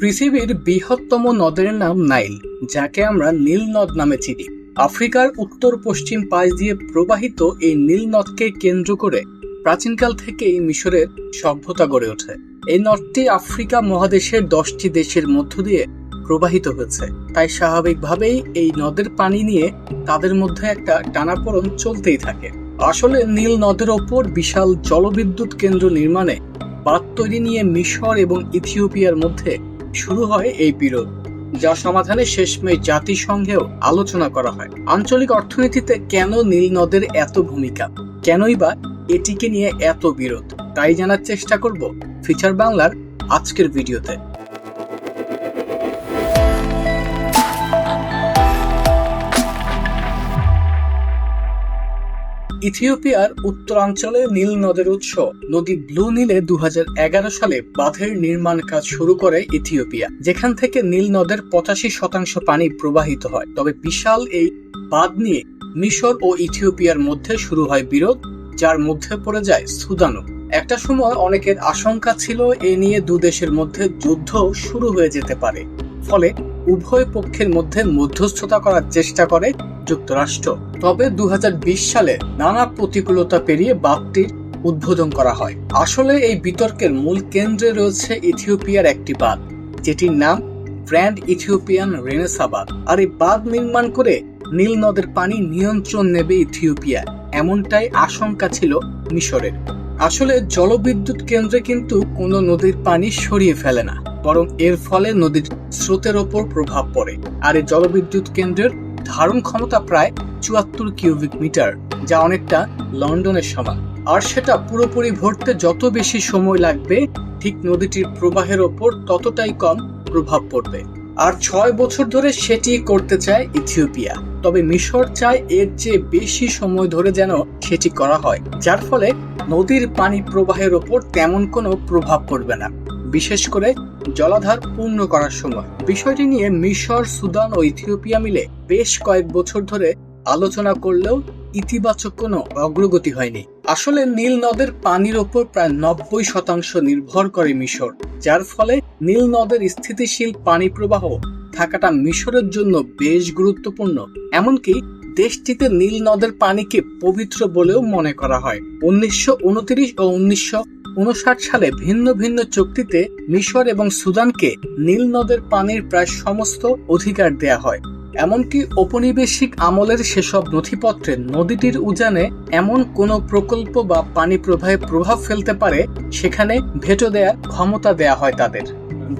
পৃথিবীর বৃহত্তম নদের নাম নাইল, যাকে আমরা নীল নদ নামে চিনি। আফ্রিকার উত্তর পশ্চিম পাশ দিয়ে প্রবাহিত এই নীল নদকে কেন্দ্র করে প্রাচীনকাল থেকেই মিশরের সভ্যতা গড়ে ওঠে। এই নদটি আফ্রিকা মহাদেশের দশটি দেশের মধ্য দিয়ে প্রবাহিত হয়েছে। তাই স্বাভাবিকভাবেই এই নদের পানি নিয়ে তাদের মধ্যে একটা টানাপোড়ন চলতেই থাকে। আসলে নীল নদের ওপর বিশাল জলবিদ্যুৎ কেন্দ্র নির্মাণে বাঁধ তৈরি নিয়ে মিশর এবং ইথিওপিয়ার মধ্যে শুরু হয় এই বিরোধ, যা সমাধানে শেষমেশ জাতিসংঘেও আলোচনা করা হয়। আঞ্চলিক অর্থনীতিতে কেন নীল নদের এত ভূমিকা? কেনই বা এটিকে নিয়ে এত বিরোধ? তাই জানার চেষ্টা করব ফিচার বাংলার আজকের ভিডিওতে। ইথিওপিয়ার উত্তরাঞ্চলে নীল নদের উৎস। নদী ব্লু নীলে দুহাজার এগারো সালে বাঁধের নির্মাণ কাজ শুরু করে ইথিওপিয়া, যেখান থেকে নীল নদের পঁচাশি শতাংশ পানি প্রবাহিত হয়। তবে বিশাল এই বাঁধ নিয়ে মিশর ও ইথিওপিয়ার মধ্যে শুরু হয় বিরোধ, যার মধ্যে পড়ে যায় সুদানও একটা সময় অনেকের আশঙ্কা ছিল এ নিয়ে দু দেশের মধ্যে যুদ্ধ শুরু হয়ে যেতে পারে। ফলে উভয় পক্ষের মধ্যে মধ্যস্থতা করার চেষ্টা করে যুক্তরাষ্ট্র। তবে দু হাজার বিশ সালে নানা প্রতিকূলতা পেরিয়ে বাঁধটির উদ্বোধন করা হয়। আসলে এই বিতর্কের মূল কেন্দ্রে রয়েছে ইথিওপিয়ার একটি বাঁধ যেটির নাম গ্র্যান্ড ইথিওপিয়ান রেনেসা বাঁধ আর এই বাঁধ নির্মাণ করে নীল নদের পানি নিয়ন্ত্রণ নেবে ইথিওপিয়া, এমনটাই আশঙ্কা ছিল মিশরের। আসলে জলবিদ্যুৎ কেন্দ্রে কিন্তু কোনো নদীর পানি সরিয়ে ফেলে না, বরং এর ফলে নদীর স্রোতের ওপর প্রভাব পড়ে। আর এই জলবিদ্যুৎ কেন্দ্রের ধারণ ক্ষমতা প্রায় চুয়াত্তর কিউবিক মিটার, যা অনেকটা লন্ডনের সমান। আর সেটা পুরোপুরি ভরতে যত বেশি সময় লাগবে, ঠিক নদীটির প্রবাহের ওপর ততটাই কম প্রভাব পড়বে। আর ছয় বছর ধরে সেটি করতে চায় ইথিওপিয়া। তবে মিশর চায় এর চেয়ে বেশি সময় ধরে যেন সেটি করা হয়, যার ফলে নদীর পানি প্রবাহের ওপর তেমন কোনো প্রভাব পড়বে না। বিশেষ করে জলাধার পূর্ণ করার সময়। বিষয়টি নিয়ে মিশর, সুদান ও ইথিওপিয়া মিলে বেশ কয়েক বছর ধরে আলোচনা করলেও ইতিবাচক কোনো অগ্রগতি হয়নি। আসলে নীল নদের পানির ওপর প্রায় নব্বই শতাংশ নির্ভর করে মিশর, যার ফলে নীল নদের স্থিতিশীল পানি প্রবাহ থাকাটা মিশরের জন্য বেশ গুরুত্বপূর্ণ। এমনকি দেশটিতে নীল নদের পানিকে পবিত্র বলেও মনে করা হয়। উনিশশো উনত্রিশ ও উনিশশো উনষাট সালে ভিন্ন ভিন্ন চুক্তিতে মিশর এবং সুদানকে নীল নদের পানির প্রায় সমস্ত অধিকার দেয়া হয়। এমনকি ঔপনিবেশিক আমলের সেসব নথিপত্রে নদীটির উজানে এমন কোনো প্রকল্প বা পানি প্রবাহে প্রভাব ফেলতে পারে, সেখানে ভেটো দেয়ার ক্ষমতা দেয়া হয় তাদের।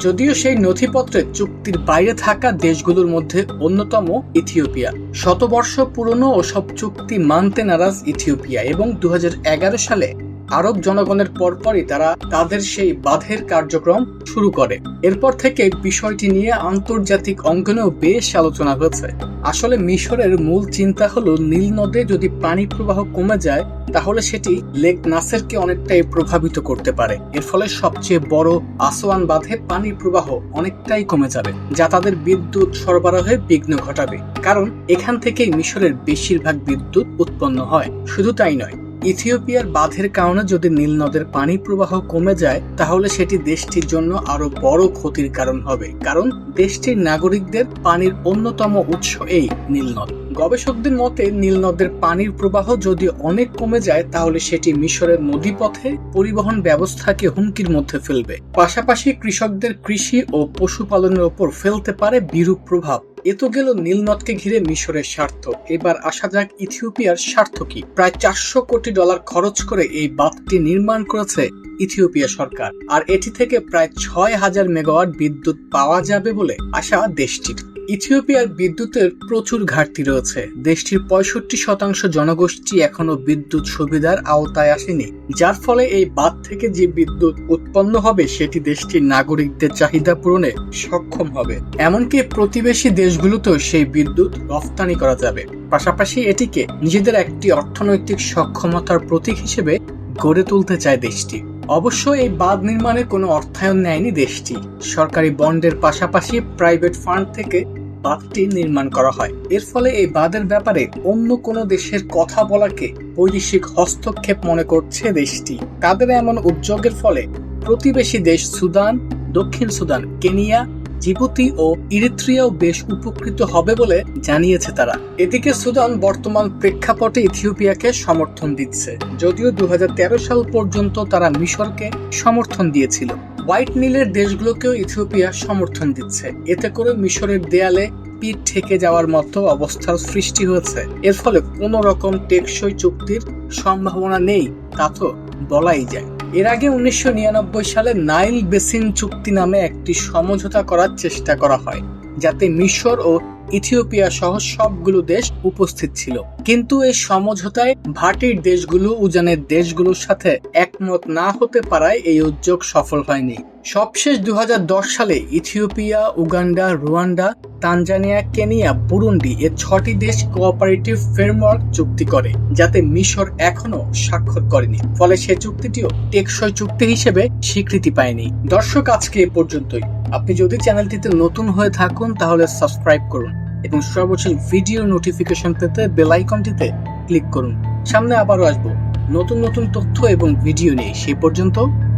যদিও সেই নথিপত্রে চুক্তির বাইরে থাকা দেশগুলোর মধ্যে অন্যতম ইথিওপিয়া। শতবর্ষ পুরনো ওসব চুক্তি মানতে নারাজ ইথিওপিয়া এবং দু হাজার এগারো সালে আরব জনগণের পরপরই তারা তাদের সেই বাঁধের কার্যক্রম শুরু করে। এরপর থেকে বিষয়টি নিয়ে আন্তর্জাতিক অঙ্গনেও বেশ আলোচনা হয়েছে। আসলে মিশরের মূল চিন্তা হলো, নীল নদে যদি পানি প্রবাহ কমে যায়, তাহলে সেটি লেক নাসেরকে অনেকটাই প্রভাবিত করতে পারে। এর ফলে সবচেয়ে বড় আসোয়ান বাঁধে পানির প্রবাহ অনেকটাই কমে যাবে, যা তাদের বিদ্যুৎ সরবরাহে বিঘ্ন ঘটাবে। কারণ এখান থেকেই মিশরের বেশিরভাগ বিদ্যুৎ উৎপন্ন হয়। শুধু তাই নয় ইথিওপিয়ার বাঁধের কারণে যদি নীল নদের পানি প্রবাহ কমে যায়, তাহলে সেটি দেশটির জন্য আরও বড় ক্ষতির কারণ হবে। কারণ দেশটির নাগরিকদের পানির অন্যতম উৎস এই নীল নদ। গবেষকদের মতে, নীল নদের পানির প্রবাহ যদি অনেক কমে যায়, তাহলে সেটি মিশরের নদীপথে পরিবহন ব্যবস্থাকে হুমকির মধ্যে ফেলবে। পাশাপাশি কৃষকদের কৃষি ও পশুপালনের ওপর ফেলতে পারে বিরূপ প্রভাব। এ তো গেল নীলনদকে ঘিরে মিশরের স্বার্থ। এবার আসা যাক ইথিওপিয়ার স্বার্থ কি। প্রায় চারশো কোটি ডলার খরচ করে এই বাঁধটি নির্মাণ করেছে ইথিওপিয়া সরকার। আর এটি থেকে প্রায় ছয় হাজার মেগাওয়াট বিদ্যুৎ পাওয়া যাবে বলে আশা দেশটির। ইথিওপিয়ার বিদ্যুতের প্রচুর ঘাটতি রয়েছে। দেশটির পঁয়ষট্টি শতাংশ জনগোষ্ঠী এখনও বিদ্যুৎ সুবিধার আওতায় আসেনি, যার ফলে এই বাঁধ থেকে যে বিদ্যুৎ উৎপন্ন হবে, সেটি দেশটির নাগরিকদের চাহিদা পূরণে সক্ষম হবে। এমনকি প্রতিবেশী দেশগুলোতেও সেই বিদ্যুৎ রফতানি করা যাবে। পাশাপাশি এটিকে নিজেদের একটি অর্থনৈতিক সক্ষমতার প্রতীক হিসেবে গড়ে তুলতে চায় দেশটি। অবশ্য এই বাঁধ নির্মাণে কোনো অর্থায়ন নেয়নি দেশটি। সরকারি বন্ডের পাশাপাশি প্রাইভেট ফান্ড থেকে বাঁধটি নির্মাণ করা হয়। এর ফলে এই বাঁধের ব্যাপারে অন্য কোনো দেশের কথা বলাকে বৈদেশিক হস্তক্ষেপ মনে করছে দেশটি। তাদের এমন উদ্যোগের ফলে প্রতিবেশী দেশ সুদান, দক্ষিণ সুদান, কেনিয়া, জিবুতি ও ইরিত্রিয়াও বেশ উপকৃত হবে বলে জানিয়েছে তারা। এদিকে সুদান বর্তমান প্রেক্ষাপটে ইথিওপিয়াকে সমর্থন দিচ্ছে, যদিও দু হাজার তেরো সাল পর্যন্ত তারা মিশরকে সমর্থন দিয়েছিল। হোয়াইট নীলের দেশগুলোকেও ইথিওপিয়া সমর্থন দিচ্ছে। এতে করে মিশরের দেয়ালে পিঠ ঠেকে যাওয়ার মতো অবস্থার সৃষ্টি হয়েছে। এর ফলে কোনো রকম টেকসই চুক্তির সম্ভাবনা নেই, তা তো বলাই যায়। এর আগে উনিশশো নিরানব্বই সালে নাইল বেসিন চুক্তি নামে একটি সমঝোতা করার চেষ্টা করা হয়, যাতে মিশর ও ইথিওপিয়া সহ সবগুলো দেশ উপস্থিত ছিল। কিন্তু এই সমঝোতায় ভাটির দেশগুলো, উজানের দেশগুলোর সাথে একমত না হতে পারায় এই উদ্যোগ সফল হয়নি। সবশেষ দু হাজার দশ সালে Ethiopia, Uganda, Rwanda, Tanzania, Kenya, Burundi এ ছটি দেশ কোঅপারেটিভ ফ্রেমওয়ার্ক চুক্তি করে, যাতে মিশর এখনও স্বাক্ষর করেনি। ফলে সে চুক্তিটিও টেকসই চুক্তি হিসেবে স্বীকৃতি পায়নি। দর্শক, আজকে এ পর্যন্তই। আপনি যদি চ্যানেলটিতে নতুন হয়ে থাকুন, তাহলে সাবস্ক্রাইব করুন এবং সর্বশেষ ভিডিও নোটিফিকেশন পেতে বেল আইকনটিতে ক্লিক করুন। সামনে আবারও আসব। নতুন নতুন তথ্য এবং ভিডিও নিয়ে। সেই পর্যন্ত